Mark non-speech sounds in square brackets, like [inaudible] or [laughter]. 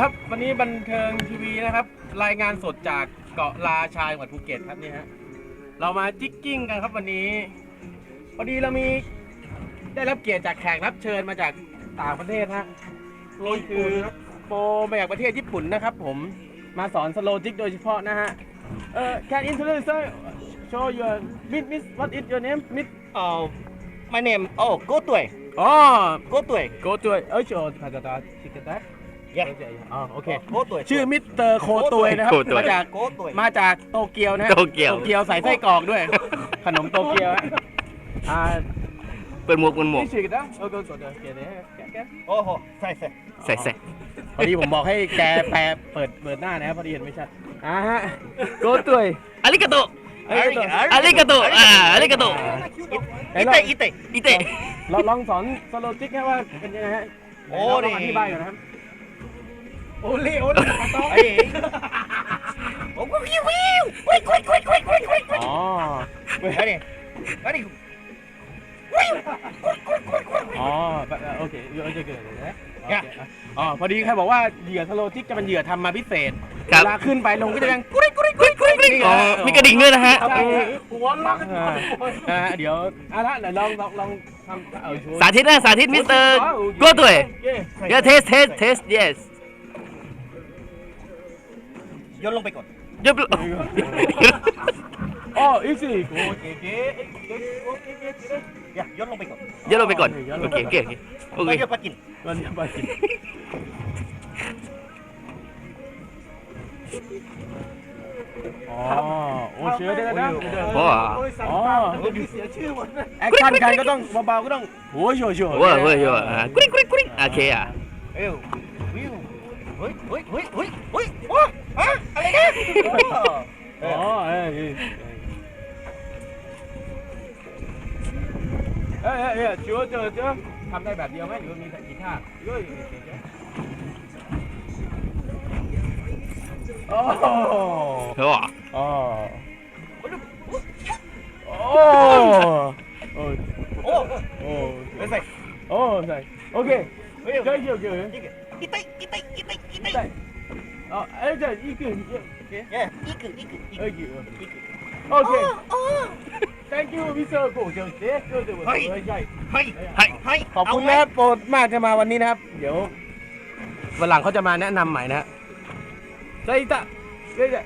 ครับ วันนี้บันเทิงทีวีนะครับ รายงานสดจากเกาะลาชายจังหวัดภูเก็ตครับนี่ฮะเรามาจิกกิ้งกันครับวันนี้พอดีเรามีได้รับเกียรติจากแขกรับเชิญมาจากต่างประเทศฮะนี่คือโปรมาจากประเทศญี่ปุ่นนะครับ ผมมาสอนสโลจิกโดยเฉพาะนะฮะเอ่อ can introduce sir show your miss miss what is your name miss Uh, my name oh go 对อ๋อ go 对 go to เอ้ยโชว์ภาษาตาชิคกี้พาย Yeah อ๋อโอเค go 对ชื่อมิสเตอร์โคตุยนะครับ โคตุยมาจาก go 对มาจากโตเกียวนะฮะโตเกียว โตเกียวใส่ไส้กรอกด้วย ขนมโตเกียวฮะอ่าเปิดหมวกเปิดหมวกนี่ชื่อกันนะโอ้ก็กดเกียร์เนี่ยแกแกโอ้โหใส่ใส่ใส่ใส่พอดีผมบอกให้แกแปลเปิดเปิดหน้านะครับพอดีเห็นไม่ชัดอ่าฮะโกตุยอาริกาโตเอ้ยอาริกาโตอ่าอาริกาโตไหนอีลองเตะอีเตะอีเตะ ลองลองสอนสโลจิกให้ว่าเป็นยังไงฮะโอ้ไหนลองดิอธิบายก่อนนะครับ โอเล่โอเล่ขอต้องไอ้ผมก็วิววิววิววิววิววิววิววิววิววิมาดิววิววิววิววิววิววิววิววิววิววิววิววิววิววิววิววิกจะเป็นเหยื่อทำมาพิววิววิววิววิววิววิววิววิววิกุริกุริกุริอ๋อมีกรวิววิววิววิววิววิววิววิววิววิววิววิววิววิวลองลองลองทำเอาสาธิตนะสาธิววิววิววิววิววิววิววิววิววิววิววิวว Yolong pekot. Dia belum. Oh, [laughs] oh isi. Okey, okey. Okey, okey. Ya, long pekot. Yolong oh, pekot. Okey, okey, okey. Okey. Dia pakin. Dia pakin. Oh, oh, saya dah dah. Oh, oh, oh, oh. Eh, kan kurik kan, kurik bau-bau kau dong. Oh, yo yo. Wah, wah, yo. Kuring kuring kuring. Okey ah. Ayo, ayo. Ah. เฮ้ยเฮ้ยเฮ้ยเฮ้ยเฮ้ยว้าอะอะไรเนี่ยอ๋อเอ้ยเอ้ยเอ้ยเจอเจอเจอทำได้แบบเดียวไหมหรือมีแต่กีตาร์เฮ้ยโอ้โหอ๋อโอ้โอ้โอ้ It's like, oh, it's like, okay. Wait, okay, okay. 痛い痛い痛い痛い痛いあ、え、じゃあ、行く。え、え、行く行く行く行く。オッケー。Thank you, Mr. Go. เดี๋ยวเจ๊เดี๋ยวเดี๋ยวเฮ้ยใช่はいはいはいขอบคุณนะโปรดมากจะมาวันนี้นะครับ เดี๋ยววันหลังเขาจะมาแนะนำใหม่นะฮะใจตะเจ๊